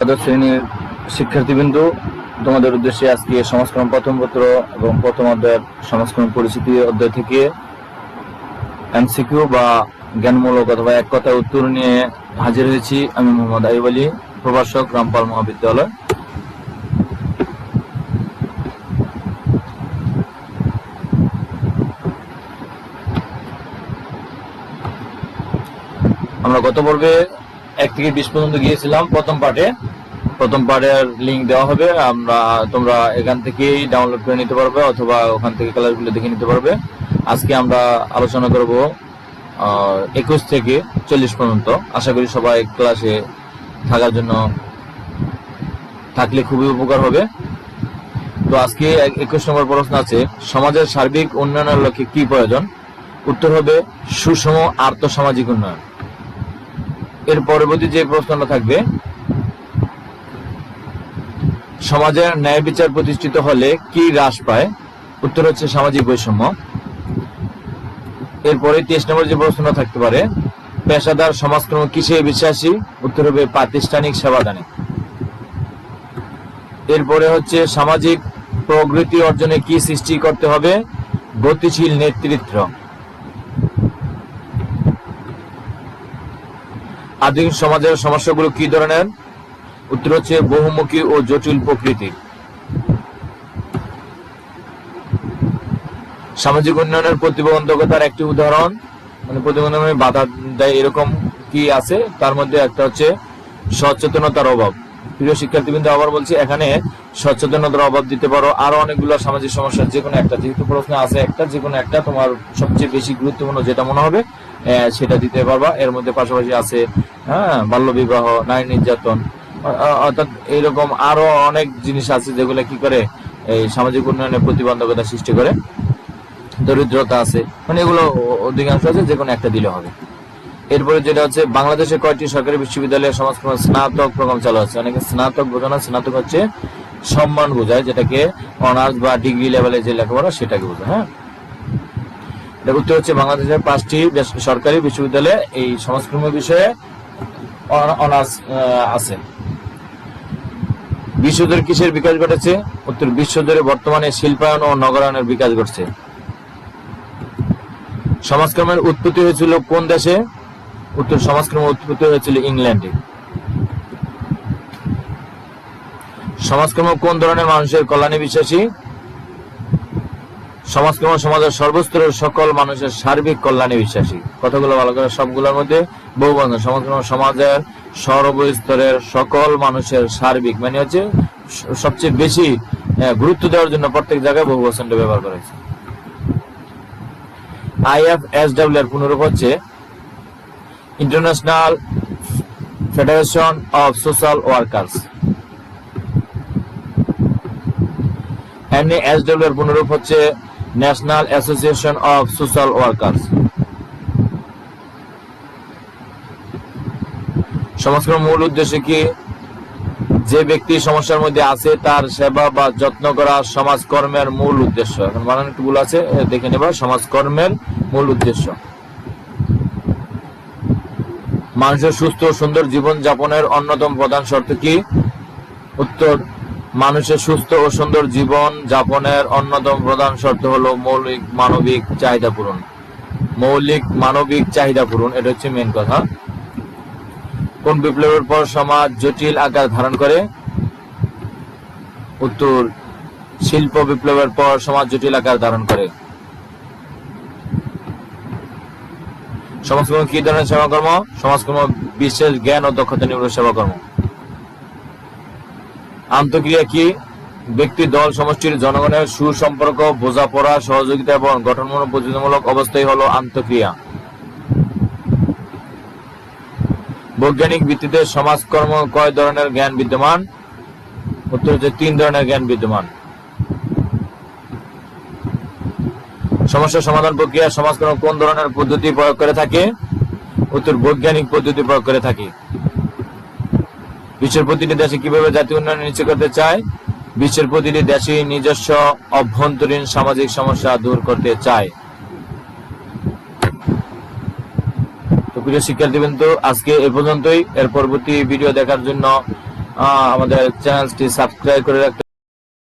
শ্রেণির শিক্ষার্থীবৃন্দু, তোমাদের উদ্দেশ্যে আজকে সংস্করণ প্রথম পত্র এবং প্রথম অধ্যায়ের সংস্করণ পরিস্থিতি অধ্যায় থেকে এমসিকিউ বা জ্ঞানমূলক অথবা এক কথা উত্তর নিয়ে হাজির হয়েছি আমি মোহাম্মদ আইব আলী, প্রভাষক, রামপাল মহাবিদ্যালয়। আমরা গত পর্বে এক থেকে বিশ পর্যন্ত গিয়েছিলাম প্রথম পার্টে। প্রথম পার্টের লিঙ্ক দেওয়া হবে। আমরা, তোমরা এখান থেকেই ডাউনলোড করে নিতে পারবে অথবা ওখান থেকে ক্লাসগুলো দেখে নিতে পারবে। আজকে আমরা আলোচনা করব একুশ থেকে চল্লিশ পর্যন্ত। আশা করি সবাই ক্লাসে থাকার জন্য থাকলে খুবই উপকার হবে। তো আজকে একুশ নম্বর প্রশ্ন আছে, সমাজের সার্বিক উন্নয়নের লক্ষ্যে কি প্রয়োজন? উত্তর হবে সুষম আর্থসামাজিক উন্নয়ন। এর পরবর্তী যে প্রশ্নটা থাকবে, সমাজের ন্যায় বিচার প্রতিষ্ঠিত হলে কি হ্রাস পায়? উত্তর হচ্ছে সামাজিক বৈষম্য। এরপরে তেইশ নম্বর যে প্রশ্নটা থাকতে পারে, পেশাদার সমাজকর্ম কিসে বিশ্বাসী? উত্তর হবে প্রাতিষ্ঠানিক সেবাদানে। এরপরে হচ্ছে সামাজিক প্রগতি অর্জনে কি সৃষ্টি করতে হবে? গতিশীল নেতৃত্ব। আধুনিক সমাজের সমস্যাগুলো কি ধরনের উত্তর হচ্ছে বহুমুখী ও জটিল প্রকৃতির সামাজিক উন্নয়নের প্রতিবন্ধকতার একটি উদাহরণ। মানে প্রতিবন্ধকতার বাধা দেয় এরকম কি আছে? তার মধ্যে একটা হচ্ছে সচেতনতার অভাব। প্রিয় শিক্ষার্থীবৃন্দ, আবার বলছি, এখানে সচেতনতার অভাব দিতে পারো। আরও অনেকগুলো সামাজিক সমস্যা যে কোনো একটা। যেহেতু প্রশ্ন আছে একটা যে কোনো একটা তোমার সবচেয়ে বেশি গুরুত্বপূর্ণ যেটা মনে হবে সেটা দিতে পারবা। এর মধ্যে পাশাপাশি আছে হ্যাঁ বাল্য বিবাহ, নারী নির্যাতন। অর্থাৎ এরকম আরও অনেক জিনিস আছে যেগুলো কি করে, এই সামাজিক উন্নয়নের প্রতিবন্ধকতা সৃষ্টি করে। দরিদ্রতা আছে মানে এগুলো অধিকাংশ আছে, যে কোনো একটা দিলে হবে। এরপরে যেটা হচ্ছে, বাংলাদেশে কয়েকটি সরকারি বিশ্ববিদ্যালয়ে সমাজকর্ম স্নাতক প্রোগ্রাম চালু আছে অনেকে স্নাতক বোঝানো স্নাতক হচ্ছে সম্মান বোঝায়, যেটাকে অনার্স বা ডিগ্রি লেভেলে যে লেখাপড়া, সেটাকে বোঝায় হ্যাঁ? উত্তর হচ্ছে বাংলাদেশের পাঁচটি সরকারি বিশ্ববিদ্যালয়ে এই সমাজকর্ম বিষয়ে অনার্স আছে। বিশ্বজুড়ে কিসের বিকাশ ঘটেছে? উত্তর বিশ্বজুড়ে বর্তমানে শিল্পায়ন ও নগরায়নের বিকাশ ঘটছে। সমাজকর্মের উৎপত্তি হয়েছিল কোন দেশে? উত্তর সমাজকর্ম উৎপত্তি হয়েছিল ইংল্যান্ডে। সমাজকর্ম কোন ধরনের মানুষের কল্যাণে বিশ্বাসী? সমাজকর্ম সমাজের সর্বস্তরের সকল মানুষের সার্বিক কল্যাণে বিশ্বাসী। কথাগুলো ভালো করে সবগুলোর মধ্যে বহু বন্ধ সমাজকর্ম সমাজের সর্বস্তরের সকল মানুষের সার্বিক মানে হচ্ছে সবচেয়ে বেশি গুরুত্ব দেওয়ার জন্য প্রত্যেক জায়গায় বহু বচনটা ব্যবহার করা হয়েছে আইএফএসডব্লিউ এর পুনরূপ হচ্ছে international federation of social workers NSW এর পুনরূপ হচ্ছে national association of social workers সমাজকর্মের মূল উদ্দেশ্য কি? যে ব্যক্তি সমস্যার মধ্যে আছে, তার সেবা বা যত্ন করা সমাজকর্মের মূল উদ্দেশ্য। এখন বানান একটু ভুল আছে দেখে নেবা। সমাজকর্মের মূল উদ্দেশ্য। মানুষের সুস্থ সুন্দর জীবন যাপনের অন্যতম প্রধান শর্ত কি? উত্তর মানুষের সুস্থ ও সুন্দর জীবন যাপনের অন্যতম প্রধান শর্ত হল মৌলিক মানবিক চাহিদা পূরণ। মৌলিক মানবিক চাহিদা পূরণ, এটা হচ্ছে মেন কথা। কোন বিপ্লবের পর সমাজ জটিল আকার ধারণ করে? উত্তর, শিল্প বিপ্লবের পর সমাজ জটিল আকার ধারণ করে। সমাজকর্ম কি ধরনের সেবাকর্ম? সমাজকর্ম, বিশেষ জ্ঞান ও দক্ষতা নির্ভর সেবাকর্ম। আন্তক্রিয়া কি ব্যক্তি দল সমষ্টির জনগণের সুসম্পর্ক বোঝাপড়া সহযোগিতা এবং গঠনমূলক, প্রতিযোগিতামূলক অবস্থাই হলো আন্তঃক্রিয়া বৈজ্ঞানিক ভিত্তিতে সমাজকর্ম কয় ধরনের জ্ঞান বিদ্যমান? উত্তর হচ্ছে তিন ধরনের জ্ঞান বিদ্যমান। সমস্যা সমাধান প্রক্রিয়া সমাজকর্ম কোন ধরনের পদ্ধতি প্রয়োগ করে থাকে? উত্তর, বৈজ্ঞানিক পদ্ধতি প্রয়োগ করে থাকে। বিশ্বের প্রতিটি দেশে কীভাবে জাতীয় উন্নয়ন নিশ্চিত করতে চায়? বিশ্বের প্রতিটি দেশে নিজস্ব অভ্যন্তরীণ সামাজিক সমস্যা দূর করতে চায়। তো প্রিয় শিক্ষার্থীবৃন্দ, আজকে এ পর্যন্তই। এর পরবর্তী ভিডিও দেখার জন্য আমাদের চ্যানেলটি সাবস্ক্রাইব করে রাখতে